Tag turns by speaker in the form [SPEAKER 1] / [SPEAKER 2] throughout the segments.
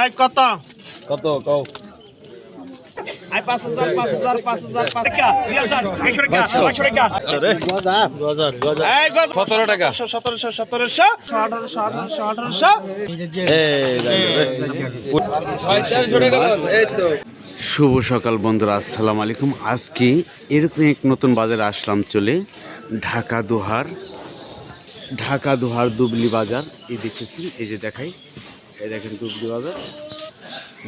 [SPEAKER 1] এই কত?
[SPEAKER 2] কত? কও।
[SPEAKER 1] আই পাঁচ হাজার পাঁচ হাজার পাঁচ হাজার পাঁচ
[SPEAKER 2] গজার গজার
[SPEAKER 1] এই গজ।
[SPEAKER 3] সতেরো টাকা।
[SPEAKER 4] শুভ সকাল বন্ধুরা। আসসালামু আলাইকুম। আজকে এরকম এক নতুন বাজারে আসলাম চলে। ঢাকা দোহার ঢাকা দোহার দুবলি বাজার। এই দেখতেছি এই যে দেখাই। এই দেখেন দুবলি বাজার।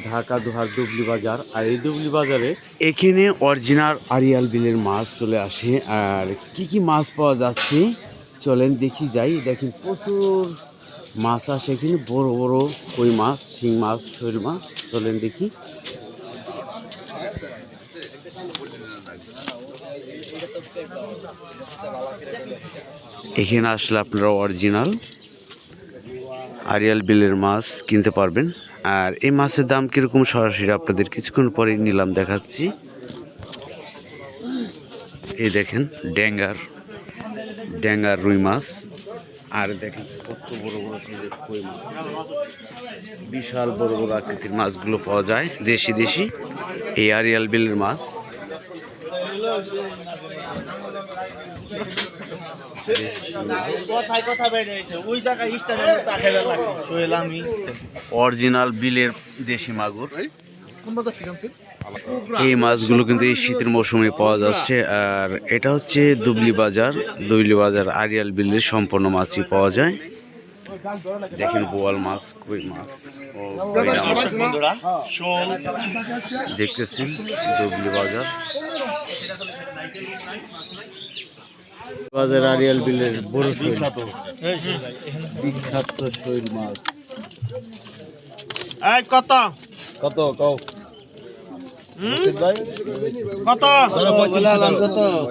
[SPEAKER 4] ঢাকা, দোহার দুবলি বাজার। আর এই দুবলি বাজারে এখানে অরিজিনাল আরিয়াল বিলের মাছ চলে আসে। আর কি কি মাছ পাওয়া যাচ্ছে? চলেন দেখি যাই। দেখেন প্রচুর মাছ আসে এখানে। বড় বড় কই মাছ? শিং মাছ, শৈল মাছ। চলেন দেখি। এখানে আসলে আপনারা অরিজিনাল আরিয়াল বিলের মাছ কিনতে পারবেন। আর এই মাছের দাম কীরকম সরাসরি আপনাদের কিছুক্ষণ পরে নিলাম, দেখাচ্ছি। এই দেখেন ড্যাঙ্গার ড্যাঙ্গার রুই মাছ। আর দেখেন, কত বড় বড় সাইজের কই মাছ। বিশাল বড় বড় আকৃতির মাছগুলো পাওয়া যায়, দেশি দেশি। এই আরিয়াল বিলের মাছ। অরিজিনাল বিলের দেশি মাগুর। এই মাছগুলো কিন্তু এই শীতের মৌসুমে পাওয়া যাচ্ছে। আর এটা হচ্ছে দুবলি বাজার। দুবলি বাজার আরিয়াল বিলের সম্পূর্ণ মাছই পাওয়া যায়। দেখেন বোয়াল মাছ কই মাছ? দেখতেছেন দুবলি বাজার। বাজার আরিয়াল বিলের বড় শৈল। বিখ্যাত। শৈল মাছ।
[SPEAKER 1] কত?
[SPEAKER 2] কত? কও।
[SPEAKER 1] কত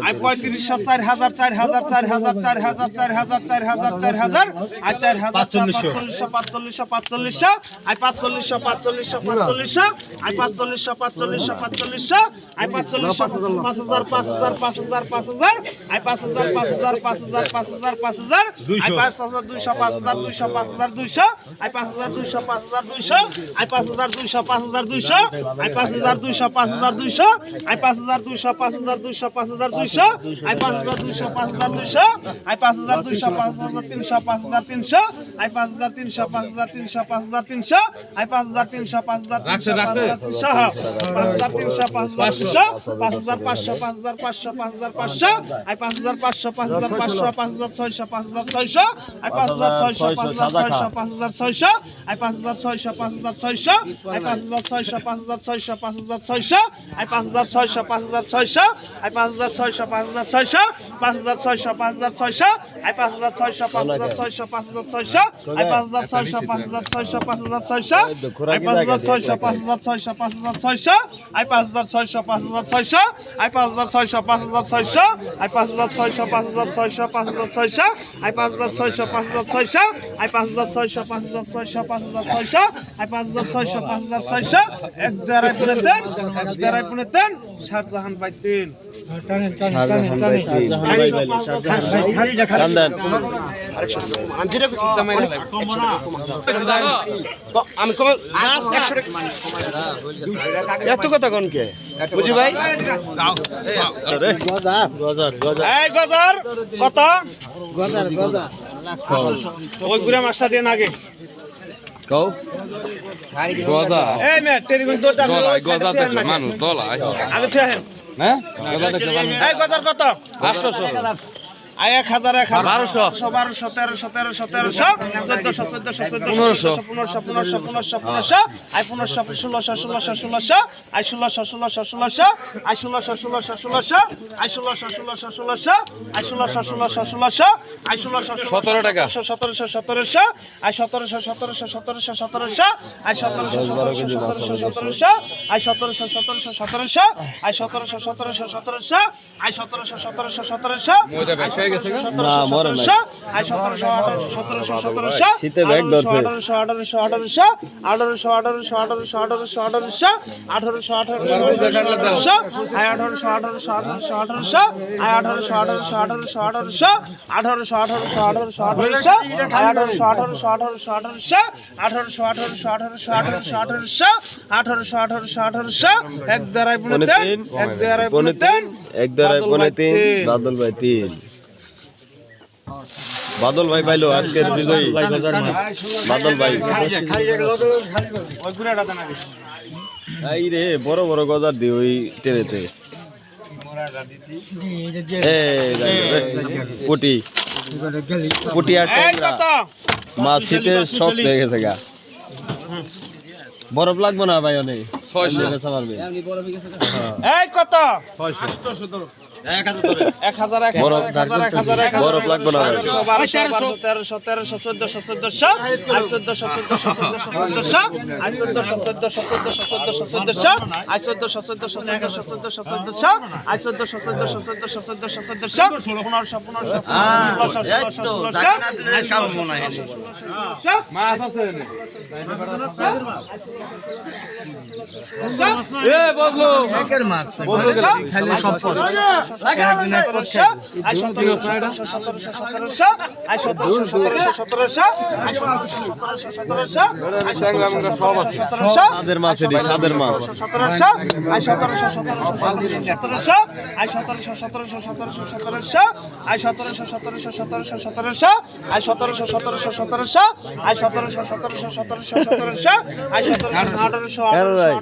[SPEAKER 1] আই পঁয়ত্রিশশো চার হাজার চার হাজার চার হাজার চার হাজার চার হাজার চার হাজার চার হাজার আর চার হাজার পাঁচচল্লিশশো পাঁচচল্লিশশো পাঁচচল্লিশশো আই পাঁচচল্লিশশো পাঁচচল্লিশশো পাঁচচল্লিশশো আই পাঁচচল্লিশশো পাঁচচল্লিশশো পাঁচচল্লিশশো আই পাঁচচল্লিশশো পাঁচ হাজার পাঁচ হাজার পাঁচ হাজার পাঁচ হাজার আই পাঁচ হাজার পাঁচ হাজার পাঁচ হাজার পাঁচ হাজার পাঁচ হাজার আই পাঁচ হাজার দুইশো পাঁচ হাজার দুইশো পাঁচ হাজার দুইশো আই পাঁচ হাজার দুইশো পাঁচ হাজার দুইশো আই পাঁচ হাজার দুইশো পাঁচ হাজার দুইশো আই পাঁচ হাজার দুইশো পাঁচ হাজার দুইশো আই পাঁচ হাজার দুইশো পাঁচ হাজার দুইশো পাঁচ হাজার দুইশো আই পাঁচ হাজার দুইশো পাঁচ হাজার দুইশো আই পাঁচ হাজার দুইশো পাঁচ হাজার তিনশো পাঁচ হাজার তিনশো আই পাঁচ হাজার তিনশো পাঁচ হাজার তিনশো পাঁচ হাজার তিনশো আই পাঁচ হাজার তিনশো পাঁচ হাজার তিনশো পাঁচ হাজার তিনশো পাঁচ হাজার তিনশো পাঁচ হাজার তিনশো পাঁচ হাজার পাঁচশো পাঁচ হাজার পাঁচশো পাঁচ হাজার পাঁচশো আই পাঁচ হাজার পাঁচশো পাঁচ হাজার পাঁচশো পাঁচ হাজার ছয়শো পাঁচ হাজার ছয়শো আই পাঁচ হাজার ছয়শো পাঁচ হাজার ছয়শো পাঁচ হাজার ছয়শো আই পাঁচ হাজার ছয়শো পাঁচ হাজার ছয়শো আই পাঁচ হাজার ছয়শো পাঁচ হাজার ছয়শো পাঁচ হাজার ছয়শো আই পাঁচ হাজার ছয়শো পাঁচ হাজার ছয়শো আই পাঁচ হাজার ছয়শো পাঁচ হাজার ছয়শো পাঁচ হাজার ছয়শো পাঁচ হাজার ছয়শো আই পাঁচ হাজার ছয়শো পাঁচ হাজার ছয়শো পাঁচ হাজার ছয়শো আই পাঁচ হাজার ছয়শো পাঁচ হাজার ছয়শো পাঁচ হাজার ছয়শো আই পাঁচ হাজার ছয়শো পাঁচ হাজার ছয়শো পাঁচ হাজার ছয়শো আই পাঁচ হাজার ছয়শো পাঁচ হাজার ছয়শো আই পাঁচ হাজার ছয়শো পাঁচ হাজার ছয়শো আই পাঁচ হাজার ছয়শো পাঁচ হাজার ছয়শো পাঁচ হাজার ছয়শো আই পাঁচ হাজার ছয়শো পাঁচ হাজার ছয়শো আই পাঁচ হাজার ছয়শো পাঁচ হাজার ছয়শো পাঁচ হাজার ছয়শো আই পাঁচ হাজার ছয়শো পাঁচ হাজার ছয়শো এক দেড়াই দেন শাহজাহান ভাই তিন
[SPEAKER 2] আমি এত কথা কোন কে? বুঝি ভাই? গজার গজার গজার।
[SPEAKER 1] গজার কত? ওই গুড়া মাছটা দেন আগে।
[SPEAKER 2] কও
[SPEAKER 3] গজা
[SPEAKER 1] এই মে টেলিফোন দৌড়টা
[SPEAKER 3] দলাই গজা দেখলে মানুষ দলাই
[SPEAKER 1] আগে
[SPEAKER 2] হ্যাঁ
[SPEAKER 3] গজা দেখলে মানুষ।
[SPEAKER 1] এই গজার কত?
[SPEAKER 3] আটশোশো
[SPEAKER 1] আই এক হাজার এক হাজার।
[SPEAKER 3] বারোশো।
[SPEAKER 1] বারোশো তেরোশো তেরোশো তেরোশো। চোদ্দশো চোদ্দশো। চোদ্দশো পনেরোশো। পনেরোশো পনেরোশো পনেরোশো আই পনেরোশো ষোলোশো ষোলোশো ষোলোশো। আই ষোলোশো ষোলোশো ষোলোশো। আই ষোলোশো ষোলোশো ষোলোশো। আই ষোলোশো ষোলোশো ষোলোশো। আই ষোলোশো ষোলোশো ষোলোশো। আই ষোলোশো
[SPEAKER 3] সতেরো টাকা।
[SPEAKER 1] সতেরোশো সতেরোশো আই সতেরোশো সতেরোশো সতেরোশো সতেরোশো আই সতেরোশো। সতেরোশো সতেরোশো আই সতেরোশো সতেরোশো সতেরোশো। আই সতেরোশো সতেরোশো সতেরোশো। আই সতেরোশো সতেরোশো সতেরোশো।
[SPEAKER 3] ময়দা ব্যবসায়ী গেছে গো?
[SPEAKER 1] সতেরোশো আই সতেরোশো। সতেরোশো সতেরোশো আঠারোশো আঠারোশো আঠারোশো আঠারোশো আঠারোশো আঠারোশো আঠারোশো আঠারোশো আঠারোশো আঠারোশো আঠারোশো আই আঠারোশো আঠারোশো আঠারোশো আঠারোশো আই আঠারোশো আঠারোশো আঠারোশো আঠারোশো আঠারোশো আঠারোশো আঠারোশো আঠারোশো আই আঠারোশো আঠারোশো আঠারোশো আঠারোশো আঠারোশো আঠারোশো আঠারোশো আঠারোশো আঠারোশো আঠারোশো আঠারোশো আঠারোশো এক দ্বারাই পুনে তিন এক দ্বারাই পুনে তিন
[SPEAKER 5] এক দ্বারাই
[SPEAKER 1] বাদল
[SPEAKER 5] পনে
[SPEAKER 1] ভাই
[SPEAKER 5] তিন
[SPEAKER 1] তিন।
[SPEAKER 5] বাদল ভাই তিন বাদল ভাই পাইলো আজকের বিজয়ী বাদল ভাই। এই রে বড় বড় গজার দি ওই টেনেতে পুটি পুটি আর মাছ শীতে সব গা। বরফ লাগবে না ভাই অনেক?
[SPEAKER 1] এই কত
[SPEAKER 3] মাছ আছে
[SPEAKER 5] সাদের মাছ এটি সাদের মাছ
[SPEAKER 1] সতেরোশো আই সতেরোশো সতেরোশো আই সতেরোশো সতেরোশো সতেরোশো সতেরোশো আই সতেরোশো সতেরোশো
[SPEAKER 5] সতেরোশো সতেরোশো আই
[SPEAKER 1] সতেরোশো সতেরোশো সতেরোশো আই সতেরোশো সতেরোশো সতেরোশো সতেরোশো আই সতেরোশো আঠারোশো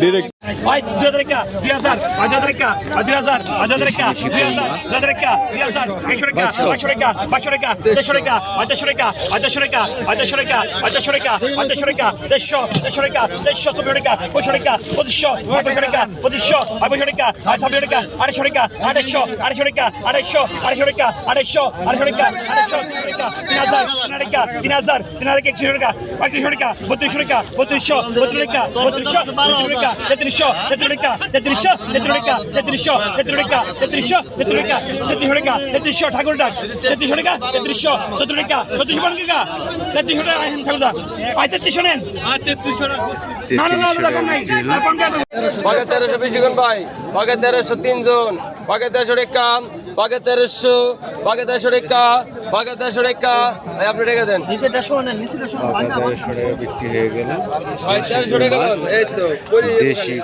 [SPEAKER 5] ডিরেক্ট
[SPEAKER 6] তিন হাজার তিন হাজার একশো টাকা পঁয়ত্রিশশো টাকা বত্রিশ Tetrika, Botrika, Botrika, Botrika, Tetrika, Tetrisha, Tetrika, Tetrisha, Tetrika, Tetrisha, Tetrika, Tetrisha, Tetrika, Tetrika, Tetrisha, Thakur Dak, Tetrika, Tetrisha, Tetrika, Tetrika, তেত্রিশশো টাকা রাখেন ঠাকুরদা ভাই তেত্রিশশো নেন না না
[SPEAKER 3] তেরোশো বিশ জন। তেরোশো তিনজন বাগে তেরোশো। রেখা। বাগে তেরোশো আপনি রেখে দেন।
[SPEAKER 4] বিক্রি হয়ে দেশি